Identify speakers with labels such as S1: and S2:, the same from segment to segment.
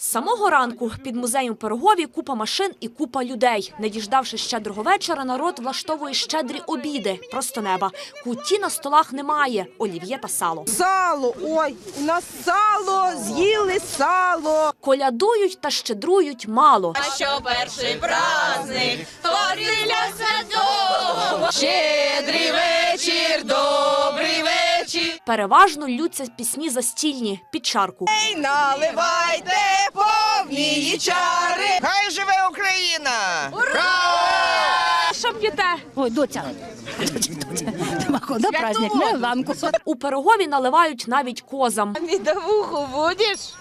S1: З самого ранку під музеєм Пирогові купа машин і купа людей. Не діждавши щедрого вечора, народ влаштовує щедрі обіди. Просто неба. Куті на столах немає. Олів'є та сало.
S2: Сало, ой, у нас сало, з'їли сало.
S1: Колядують та щедрують мало.
S3: А що перший праздник. Щедрий вечір.
S1: Переважно лються пісні застільні під чарку.
S2: Ей, наливайте повні чари. Хай живе Україна!
S1: Що п'єте?
S4: Ой, доця. Нема праздник, не ланку.
S1: У Пирогові наливають навіть козам.
S2: Медовуху будеш?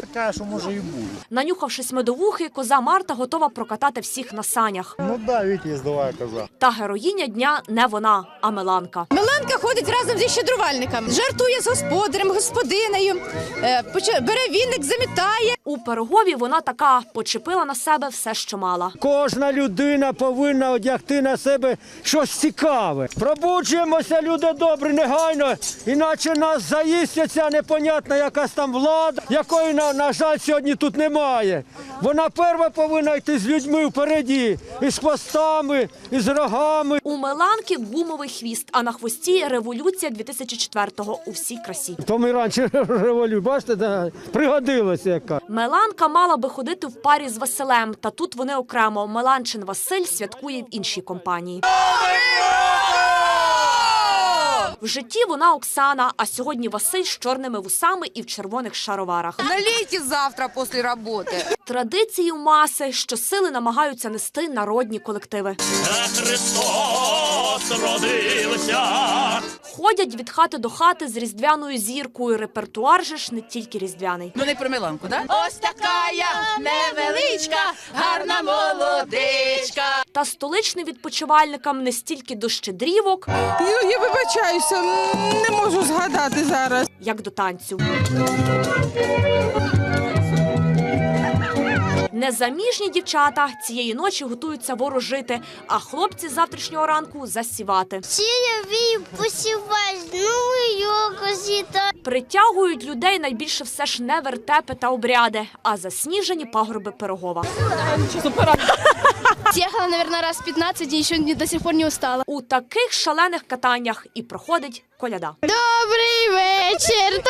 S5: Така, що може і буде.
S1: Нанюхавшись медовухи, коза Марта готова прокатати всіх на санях.
S5: Ну да, Вітя їздова коза.
S1: Та героїня дня не вона, а Меланка.
S6: Меланка ходить разом зі щедрувальником, жартує з господарем, господинею, е, бере віник, замітає.
S1: У Пирогові вона така почепила на себе все, що мала.
S7: Кожна людина повинна одягти на себе щось цікаве. Пробуджуємося, люди добрі, негайно, іначе нас заїсть ця непонятна якась там влада, якої, на, на жаль, сьогодні тут немає. Вона перша повинна йти з людьми впереді, із хвостами, із рогами.
S1: У Меланки гумовий хвіст, а на хвості революція 2004-го у всій красі.
S7: То ми раніше революцію, бачите, да, пригодилося яка.
S1: Меланка мала би ходити в парі з Василем, та тут вони окремо. Меланчин Василь святкує в іншій компанії. В житті вона Оксана, а сьогодні Василь з чорними вусами і в червоних шароварах.
S2: Налейте завтра після роботи.
S1: Традиції маси, що сили намагаються нести народні колективи.
S8: Христос родився.
S1: Ходять від хати до хати з різдвяною зіркою. Репертуар же ж не тільки різдвяний.
S3: Ну не про Миланку, да? Ось така я невеличка, гарна молодичка.
S1: Та столичним відпочивальникам не стільки до щедрівок,
S2: Ну, я вибачаюся, не можу згадати зараз.
S1: як до танцю. Незаміжні дівчата цієї ночі готуються ворожити, а хлопці з завтрашнього ранку засівати.
S9: Сіяві посівач, ну його зіта.
S1: Притягують людей найбільше все ж не вертепи та обряди, а засніжені пагорби Пирогова.
S9: Съехала, наверное, раз 15 и еще до сих пор не устала.
S1: У таких шалених катаннях і проходить коляда.
S9: Добрий вечір,